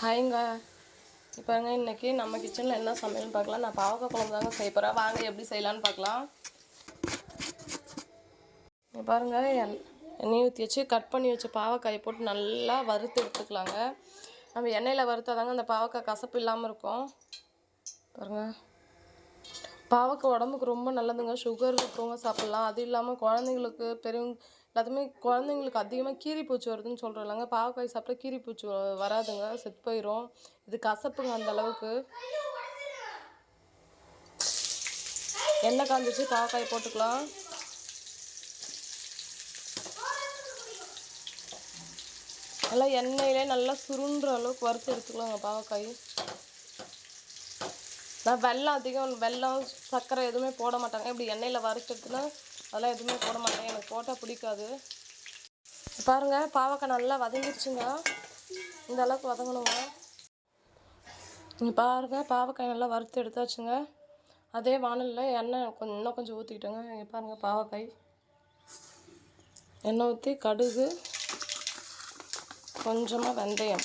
ஹாய்ங்க. இப்போங்க இன்னைக்கு நம்ம கிச்சனில் என்ன சமையல்னு பார்க்கலாம். நான் பாவக்காய் குழம்பு தாங்க செய்ய போகிறேன் வாங்க எப்படி செய்யலான்னு பார்க்கலாம். பாருங்க எண்ணெய் ஊற்றி வச்சு கட் பண்ணி வச்ச பாவக்காயை போட்டு நல்லா வறுத்து எடுத்துக்கலாங்க. நம்ம எண்ணெயில் வறுத்தாதாங்க அந்த பாவக்காய் கசப்பு இல்லாமல் இருக்கும். பாருங்க. பாவக்காய் உடம்புக்கு ரொம்ப நல்லதுங்க. சுகர் இருக்கவங்க சாப்பிட்லாம். அது இல்லாமல் குழந்தைங்களுக்கு பெரியவங்க எல்லாத்துமே குழந்தைங்களுக்கு அதிகமாக கீரிப்பூச்சி வருதுன்னு சொல்கிறோம்லங்க பாவக்காய் சாப்பிட்டா கீரிப்பூச்சி வராதுங்க. செத்து போயிடும் இது கசப்புங்க அந்த அளவுக்கு. எண்ணெய் காஞ்சிச்சு பாவக்காய் போட்டுக்கலாம். நல்லா எண்ணெயிலே நல்லா சுருண்டுற அளவுக்கு வறுத்து எடுத்துக்கலாங்க பாவக்காய். நான் வெள்ளம் அதிகம் வெல்லம் சர்க்கரை எதுவுமே போட மாட்டாங்க. இப்படி எண்ணெயில் வறுக்கிறதுல அதெல்லாம் எதுவுமே போட மாட்டேன். எனக்கு போட்டால் பிடிக்காது. பாருங்க பாவக்காய் நல்லா வதங்கிடுச்சுங்க இந்த அளவுக்கு வதங்கணுங்க. நீங்கள் பாருங்கள் பாவக்காய் நல்லா வறுத்து எடுத்தாச்சுங்க. அதே வானலில் எண்ணெய் கொஞ்சம் இன்னும் கொஞ்சம் ஊற்றிக்கிட்டோங்க இங்கே பாருங்கள் பாவக்காய். எண்ணெய் ஊற்றி கடுகு கொஞ்சமாக வெந்தயம்.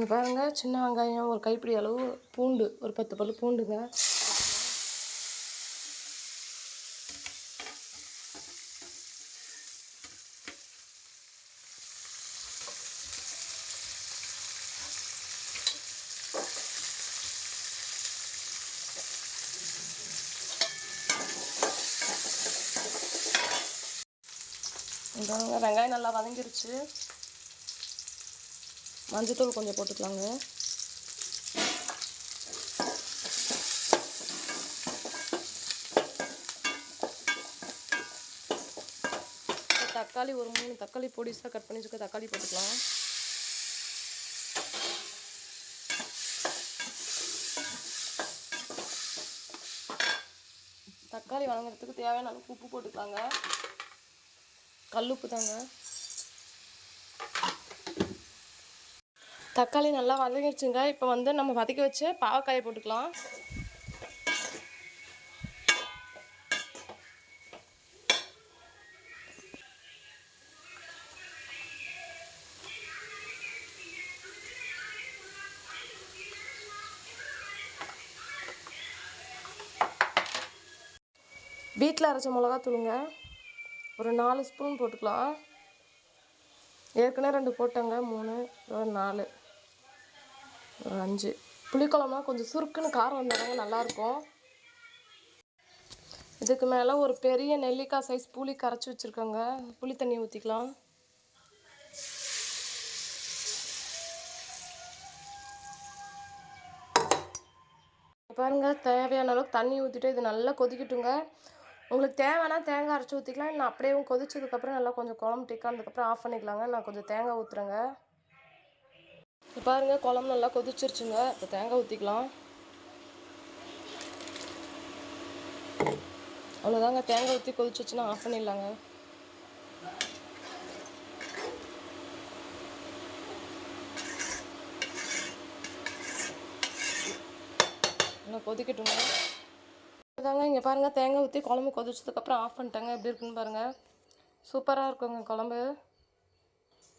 இங்கே பாருங்க சின்ன வெங்காயம் ஒரு கைப்பிடி அளவு பூண்டு ஒரு பத்து பல் பூண்டுங்க. வெங்காயம் நல்லா வதங்கிருச்சு. மஞ்சத்தூள் கொஞ்சம் போட்டுக்கலாங்க. தக்காளி ஒரு மூணு தக்காளி பொடிசாக கட் பண்ணி வச்சுக்க தக்காளி போட்டுக்கலாம். தக்காளி வணங்குறதுக்கு தேவையான அளவுக்கு உப்பு போட்டுக்கலாங்க. கல்லுப்பு தாங்க. தக்காளி நல்லா வதங்கிடுச்சுங்க. இப்போ வந்து நம்ம வதக்கி வச்சு பாவக்காயை போட்டுக்கலாம். வீட்டில் அரைச்ச மிளகா தூளுங்க ஒரு நாலு ஸ்பூன் போட்டுக்கலாம். ஏற்கனவே ரெண்டு போட்டேங்க. மூணு ஒரு நாலு. ஒரு அஞ்சு. புளிக்குழம்புனா கொஞ்சம் சுருக்குன்னு காரம் வந்தாங்க நல்லாயிருக்கும். இதுக்கு மேலே ஒரு பெரிய நெல்லிக்காய் சைஸ் புளி கரைச்சி வச்சுருக்கோங்க. புளி தண்ணி ஊற்றிக்கலாம் பாருங்கள் தேவையான அளவுக்கு தண்ணி ஊற்றிட்டு இது நல்லா கொதிக்கட்டுங்க. உங்களுக்கு தேவைன்னா தேங்காய் அரைச்சி ஊற்றிக்கலாம் இல்லை அப்படியே கொதிச்சதுக்கப்புறம் நல்லா கொஞ்சம் குழம்பு டிக்கானதுக்கப்புறம் ஆஃப் பண்ணிக்கலாங்க. நான் கொஞ்சம் தேங்காய் ஊற்றுறேங்க இப்போ பாருங்க குழம்பு நல்லா கொதிச்சிருச்சுங்க. இப்போ தேங்காய் ஊற்றிக்கலாம் அவ்வளோதாங்க தேங்காய் ஊற்றி கொதிச்சிச்சுன்னா ஆஃப் பண்ணிடலாங்க. நல்லா கொதிக்கட்டுங்க. தாங்க இங்கே பாருங்கள் தேங்காய் ஊற்றி குழம்பு கொதிச்சதுக்கப்புறம் ஆஃப் பண்ணிட்டேங்க. எப்படி இருக்குன்னு பாருங்கள் சூப்பராக இருக்குங்க குழம்பு.